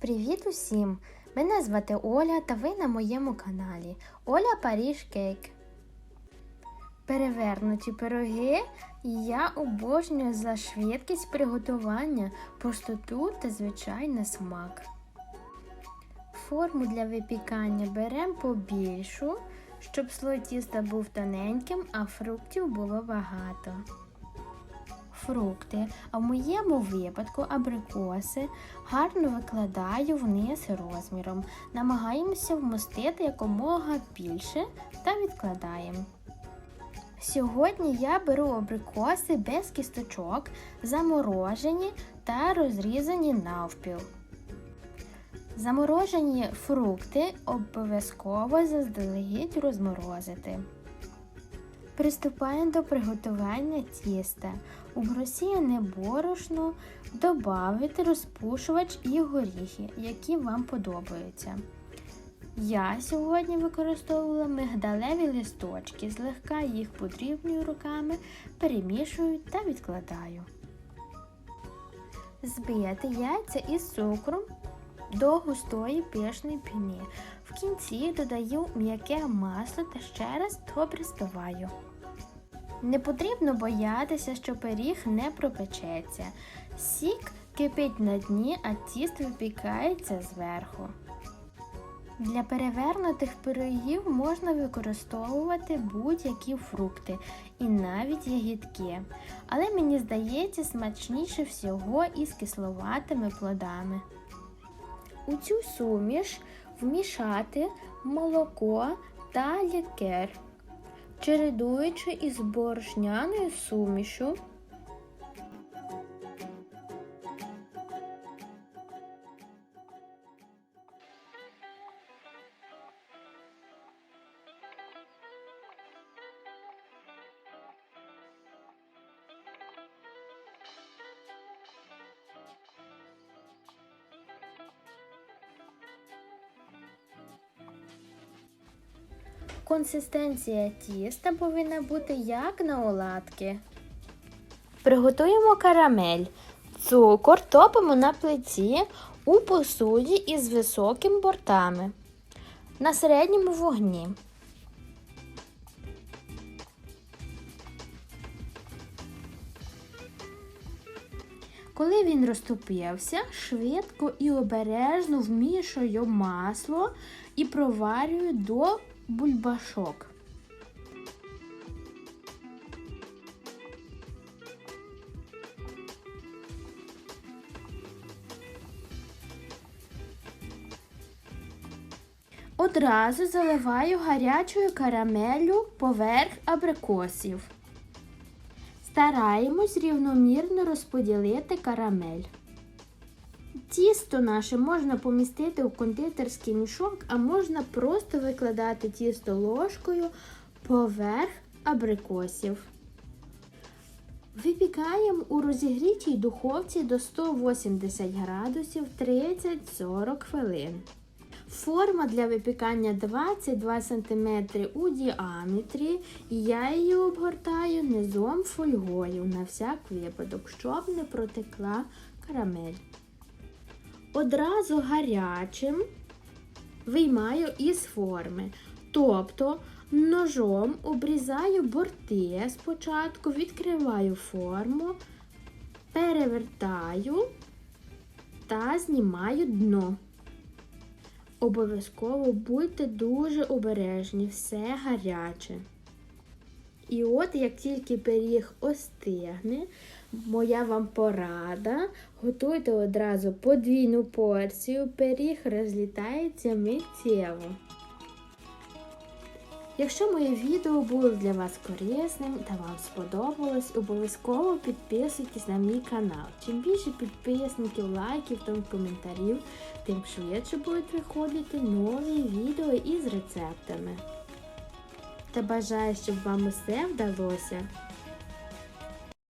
Привіт усім! Мене звати Оля та ви на моєму каналі Оля Паріж Кейк. Перевернуті пироги я обожнюю за швидкість приготування, простоту та звичайний смак. Форму для випікання беремо побільшу, щоб слой тіста був тоненьким, а фруктів було багато. Фрукти, а в моєму випадку абрикоси, гарно викладаю вниз розміром. Намагаємося вмостити якомога більше та відкладаємо. Сьогодні я беру абрикоси без кісточок, заморожені та розрізані навпіл. Заморожені фрукти обов'язково заздалегідь розморозити. Приступаємо до приготування тіста. У просіяне борошно додати розпушувач і горіхи, які вам подобаються. Я сьогодні використовувала мигдалеві листочки, злегка їх подрібнюю руками, перемішую та відкладаю. Збити яйця із цукром до густої пишної піни. Кінці додаю м'яке масло та ще раз добре збиваю. Не потрібно боятися, що пиріг не пропечеться. Сік кипить на дні, а тіст випікається зверху. Для перевернутих пирогів можна використовувати будь-які фрукти і навіть ягідки. Але мені здається смачніше всього із кисловатими плодами. У цю суміш вмішати молоко та лікер чередуючи із борошняною сумішу. Консистенція тіста повинна бути як на оладки. Приготуємо карамель. Цукор топимо на плиті у посуді із високими бортами на середньому вогні. Коли він розтопився, швидко і обережно вмішую масло і проварюю до бульбашок. Одразу заливаю гарячою карамеллю поверх абрикосів. Стараємось рівномірно розподілити карамель. Тісто наше можна помістити у кондитерський мішок, а можна просто викладати тісто ложкою поверх абрикосів. Випікаємо у розігрітій духовці до 180 градусів 30-40 хвилин. Форма для випікання 22 см у діаметрі, і я її обгортаю низом фольгою на всяк випадок, щоб не протекла карамель. Одразу гарячим виймаю із форми. Тобто ножом обрізаю борти спочатку, відкриваю форму, перевертаю та знімаю дно. Обов'язково будьте дуже обережні, все гаряче. І от, як тільки пиріг остигне, моя вам порада, готуйте одразу подвійну порцію, пиріг розлітається миттєво. Якщо моє відео було для вас корисним та вам сподобалось, обов'язково підписуйтесь на мій канал. Чим більше підписників, лайків та коментарів, тим швидше будуть виходити нові відео із рецептами. Та бажаю, щоб вам усе вдалося.